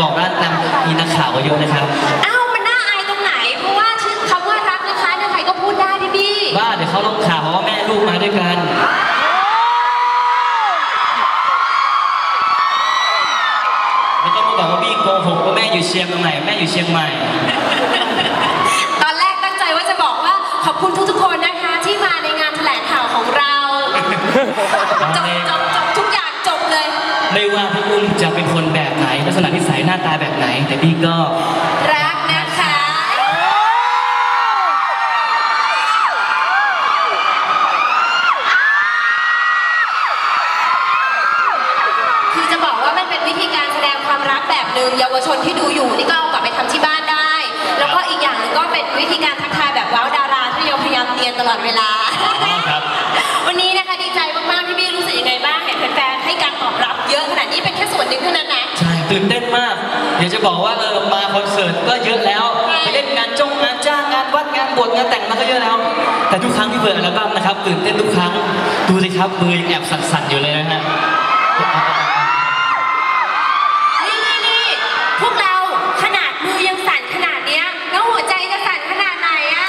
บอกว่านำมีนักข่าวก็เยอะนะครับ อ้าวมันน่าอายตรงไหน เพราะว่าชื่อคำว่ารักนะคะนี่ยใครก็พูดได้พี่บี้ว่าเดี๋ยวเขาลงข่าวว่าแม่ลูกมาด้วยกันไม่ต้องมาบอกว่าบี้โกหกว่าแม่อยู่เชียงใหม่แม่อยู่เชียงใหม่ ตอนแรกตั้งใจว่าจะบอกว่าขอบคุณทุกๆคนนะคะที่มาในงานแถลงข่าวของเราจบ จะเป็นคนแบบไหน ลักษณะนิสัยหน้าตาแบบไหน แต่พี่ก็รักนะคะ คือจะบอกว่ามันเป็นวิธีการแสดงความรักแบบหนึ่งเยาวชนที่ดูอยู่นี่ก็เอากลับไปทำที่บ้านได้ แล้วก็อีกอย่างหนึงก็เป็นวิธีการทักทายแบบว้าวดาราที่เราพยายามเรียนตลอดเวลา ตื่นเต้นมากอยากจะบอกว่าเออมาคอนเสิร์ตก็เยอะแล้วไปเล่นงานจงงานจ้างงานวัดงานบวชงานแต่งมาก็เยอะแล้ว แต่ทุกครั้งที่เปิดอัลบั้มนะครับ ตื่นเต้นทุกครั้งดูสิครับมือยังแอบสั่นๆอยู่เลยนะฮะนี่นี่นี่พวกเราขนาดมือยังสั่นขนาดเนี้ยแล้วหัวใจจะสั่นขนาดไหนอะ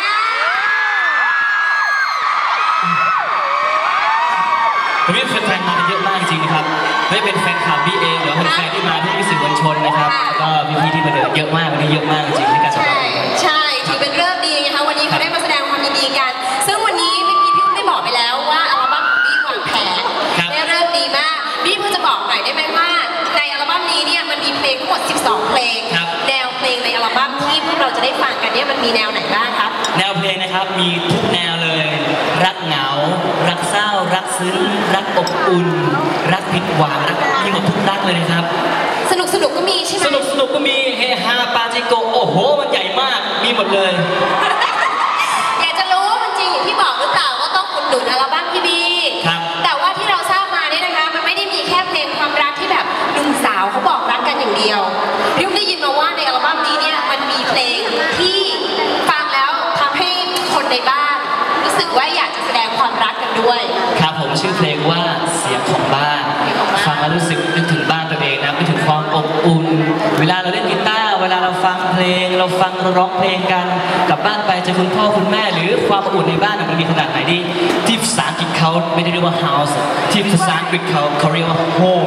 วันนี้แฟนๆมา ไม่ว่าเป็นแฟนคลับพี่เองหรือว่าเป็นแฟนที่มาที่สื่อมวลชนนะครับแล้วก็พี่ๆที่มาเดินเยอะมากวันนี้เยอะมากจริงๆในการตอบใช่รับใช่ถือเป็นเรื่องดีนะคะวันนี้เขาได้มาแสดงความยินดีกัน ซึ่งวันนี้เมื่อกี้พี่อุ้มได้บอกไปแล้วว่าอัลบั้มของพี่วางแผนครับได้เริ่มดีมากพี่เพื่อจะบอกหน่อยได้ไหมว่าในอัลบั้มนี้เนี่ยมันมีเพลงทั้งหมด 12 เพลงครับแนวเพลงในอัลบั้มที่พวกเราจะได้ฟังกันเนี่ยมันมีแนวไหนบ้างครับแนวเพลงนะครับมีทุกแนวเลย รักเหงา รักเศร้า รักซึ้งรักอบอุ่นรัก ผิดหวังรักมีหมดทุกรักเลยนะครับ สนุกสนุกก็มีใช่ไหมสนุกสนุกก็มีเฮฮาปาจิโกะโอ้โห มันใหญ่มากมีหมดเลยอย เราร้องเพลงกันกลับบ้านไปเจอคุณพ่อคุณแม่หรือความอบอุ่นในบ้านมันมีขนาดไหนดี ที่ภาษาอังกฤษเขาไม่ได้เรียกว่า house ที่ภาษาอังกฤษเขาเขาเรียกว่า home